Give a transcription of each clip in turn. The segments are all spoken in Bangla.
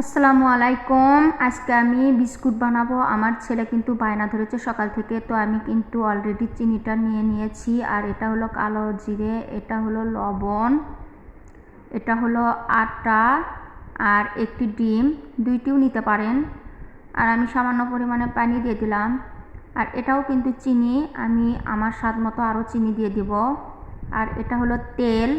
আসসালামু আলাইকুম। আজকে আমি বিস্কুট বানাবো। আমার ছেলে কিন্তু বায়না ধরেছে সকাল থেকে, তো আমি কিন্তু অলরেডি চিনিটা নিয়ে নিয়েছি। আর এটা হলো কালো জিরে, এটা হলো লবণ, এটা হলো আটা আর একটি ডিম, দুইটিও নিতে পারেন। আর আমি সামান্য পরিমাণে পানি দিয়ে দিলাম। আর এটাও কিন্তু চিনি, আমি আমার স্বাদ মতো আরও চিনি দিয়ে দিব। আর এটা হলো তেল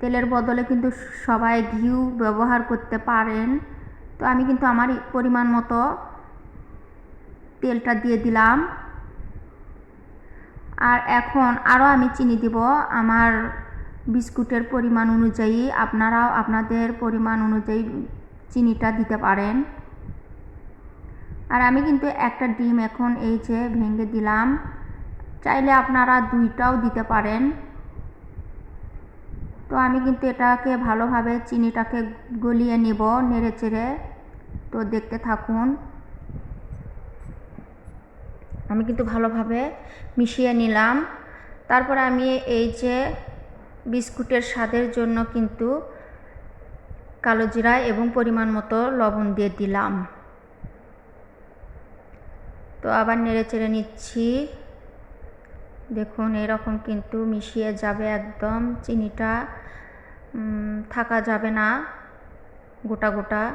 তেলের বদলে কিন্তু সবাই ঘিউ ব্যবহার করতে পারেন। তো আমি কিন্তু আমার পরিমাণ মতো তেলটা দিয়ে দিলাম। আর এখন আরও আমি চিনি দিব আমার বিস্কুটের পরিমাণ অনুযায়ী। আপনারাও আপনাদের পরিমাণ অনুযায়ী চিনিটা দিতে পারেন। আর আমি কিন্তু একটা ডিম এখন এই যে ভেঙে দিলাম। চাইলে আপনারা দুইটাও দিতে পারেন। তো আমি কিন্তু এটাকে ভালোভাবে চিনিটাকে গলিয়ে নিব নেড়ে চেড়ে। তো দেখতে থাকুন। আমি কিন্তু ভালোভাবে মিশিয়ে নিলাম। তারপর আমি এই যে বিস্কুটের স্বাদের জন্য কিন্তু কালো জিরা এবং পরিমাণ মতো লবণ দিয়ে দিলাম। তো আবার নেড়ে চেড়ে নিচ্ছি। দেখুন, এরকম কিন্তু মিশিয়ে যাবে একদম। চিনিটা থাকা যাবে না গোটা গোটা।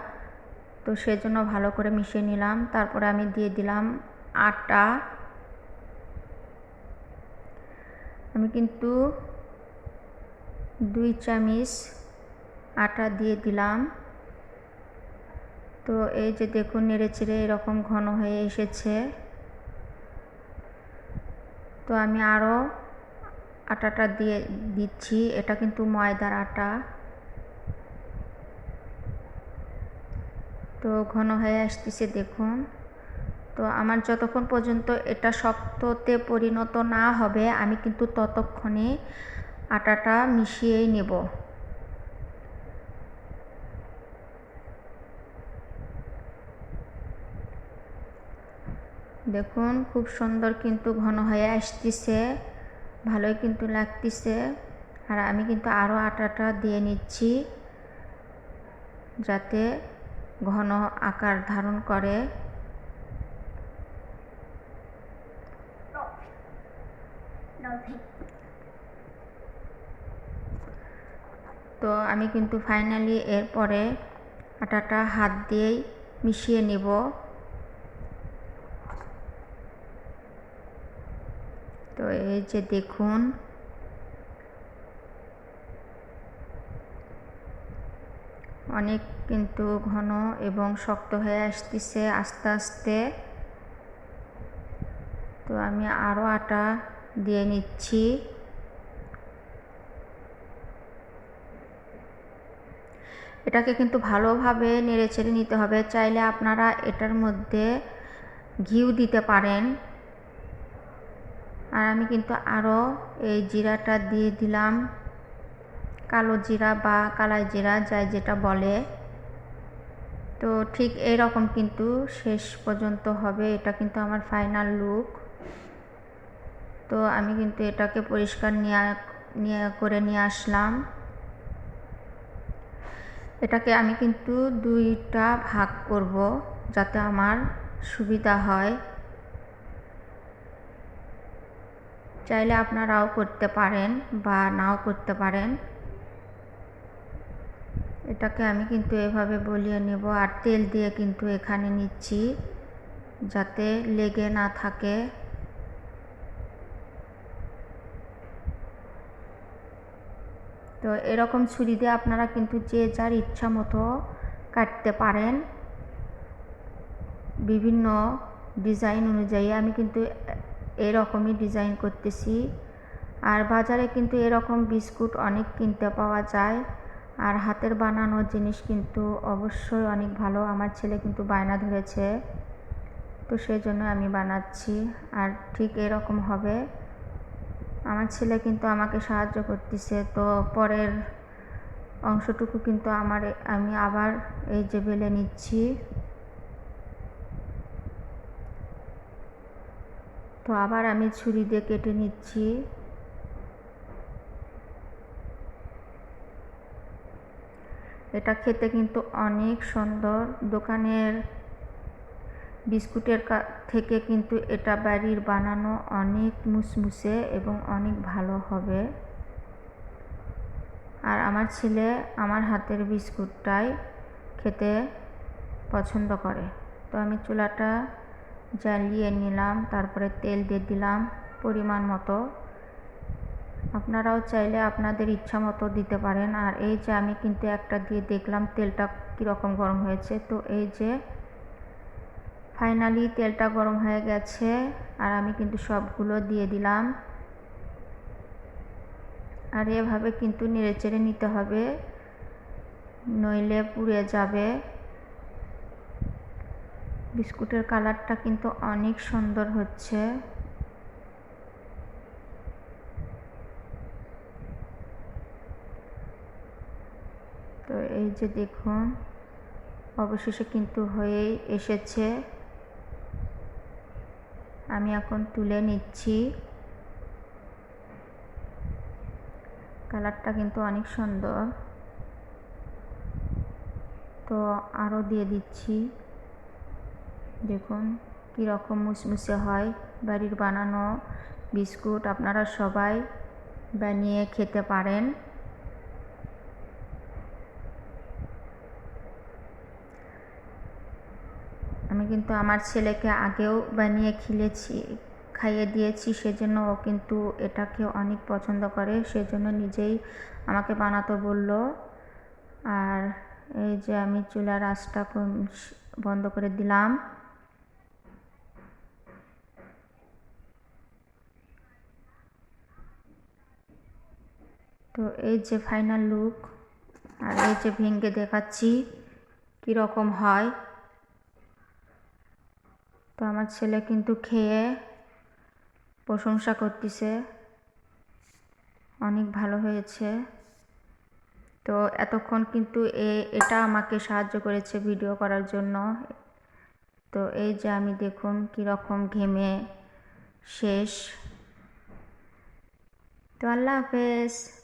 তো সেজন্য ভালো করে মিশিয়ে নিলাম। তারপরে আমি দিয়ে দিলাম আটা। আমি কিন্তু দুই চামিচ আটা দিয়ে দিলাম। তো এই যে দেখুন নেড়ে চেড়ে এরকম ঘন হয়ে এসেছে। তো আমি আরও আটাটা দিয়ে দিচ্ছি। এটা কিন্তু ময়দার আটা। তো ঘন হয়ে আসতেছে, দেখুন। তো আমার যতক্ষণ পর্যন্ত এটা শক্ততে পরিণত না হবে, আমি কিন্তু ততক্ষণে আটাটা মিশিয়েই নেব। দেখুন, খুব সুন্দর কিন্তু ঘন হয়ে আসতেছে, ভালোই কিন্তু লাগতেছে। আর আমি কিন্তু আরও আটাটা দিয়ে নিচ্ছি, যাতে ঘন আকার ধারণ করে। তো আমি কিন্তু ফাইনালি এরপরে আটাটা হাত দিয়েই মিশিয়ে নেব। তো এই যে দেখুন। অনেক কিন্তু ঘন এবং শক্ত হয়ে আসতেছে আস্তে আস্তে। তো আমি আরও আটা দিয়ে নিচ্ছি। এটাকে কিন্তু ভালোভাবে নেড়ে ছেড়ে নিতে হবে। চাইলে আপনারা এটার মধ্যে ঘিউ দিতে পারেন। আর আমি কিন্তু আরও এই জিরাটা দিয়ে দিলাম। কালো জিরা বা কালাই জিরা, যাই যেটা বলে। তো ঠিক এরকম কিন্তু শেষ পর্যন্ত হবে। এটা কিন্তু আমার ফাইনাল লুক তো আমি কিন্তু এটাকে পরিষ্কার নিয়ে নিয়ে করে নিয়ে আসলাম। এটাকে আমি কিন্তু দুইটা ভাগ করব যাতে আমার সুবিধা হয়। চাইলে আপনারাও করতে পারেন বা নাও করতে পারেন। এটাকে আমি কিন্তু এভাবে বলিয়ে নেব আর তেল দিয়ে কিন্তু এখানে নিচ্ছি যাতে লেগে না থাকে। তো এরকম ছুরি দিয়ে আপনারা কিন্তু যে যার ইচ্ছা মতো কাটতে পারেন। বিভিন্ন ডিজাইন অনুযায়ী আমি কিন্তু এরকমই ডিজাইন করতেছি। আর বাজারে কিন্তু এরকম বিস্কুট অনেক কিনতে পাওয়া যায়। আর হাতের বানানো জিনিস কিন্তু অবশ্যই অনেক ভালো। আমার ছেলে কিন্তু বায়না ধরেছে, তো সেই জন্য আমি বানাচ্ছি। আর ঠিক এরকম হবে। আমার ছেলে কিন্তু আমাকে সাহায্য করতেছে, তো পরের অংশটুকু কিন্তু আমার আমি আবার এই যে বেলে নিচ্ছি। তো আবার আমি ছুরি দিয়ে কেটে নিচ্ছি। এটা খেতে কিন্তু অনেক সুন্দর। দোকানের বিস্কুটের থেকে কিন্তু এটা বাড়ির বানানো অনেক মুসমুসে এবং অনেক ভালো হবে। আর আমার ছেলে আমার হাতের বিস্কুটটাই খেতে পছন্দ করে। তো আমি চুলাটা জ্বালিয়ে নিলাম, তারপরে তেল দিয়ে দিলাম পরিমাণ মতো। আপনারাও চাইলে আপনাদের ইচ্ছা মতো দিতে পারেন। আর এই যে আমি কিন্তু একটা দিয়ে দেখলাম তেলটা কীরকম গরম হয়েছে। তো এই যে ফাইনালি তেলটা গরম হয়ে গেছে আর আমি কিন্তু সবগুলো দিয়ে দিলাম। আর এভাবে কিন্তু নেড়েচেড়ে নিতে হবে, নইলে পুড়ে যাবে। বিস্কুটের কালারটা কিন্তু অনেক সুন্দর হচ্ছে। তো এই যে দেখুন, অবশেষে কিন্তু হয়েই এসেছে। আমি এখন তুলে নিচ্ছি। কালারটা কিন্তু অনেক সুন্দর। তো আরও দিয়ে দিচ্ছি। দেখুন, কীরকম মুসমুসে হয় বাড়ির বানানো বিস্কুট। আপনারা সবাই বানিয়ে খেতে পারেন। আমি কিন্তু আমার ছেলেকে আগেও বানিয়ে খিলেছি, খাইয়ে দিয়েছি, সেজন্য ও কিন্তু এটাকে অনেক পছন্দ করে। সেজন্য নিজেই আমাকে বানাতে বলল। আর এই যে আমি চুলার আঁচটা বন্ধ করে দিলাম। তো এই যে ফাইনাল লুক আর এই যে ভেঙে দেখাচ্ছি, কীরকম হয়। তো আমার ছেলে কিন্তু খেয়ে প্রশংসা করতেছে। অনেক ভালো হয়েছে। তো এতক্ষণ কিন্তু এ, এটা আমাকে সাহায্য করেছে ভিডিও করার জন্য। তো এই যে আমি দেখুন কীরকম ঘেমে শেষ। তো আল্লাহ হাফেজ।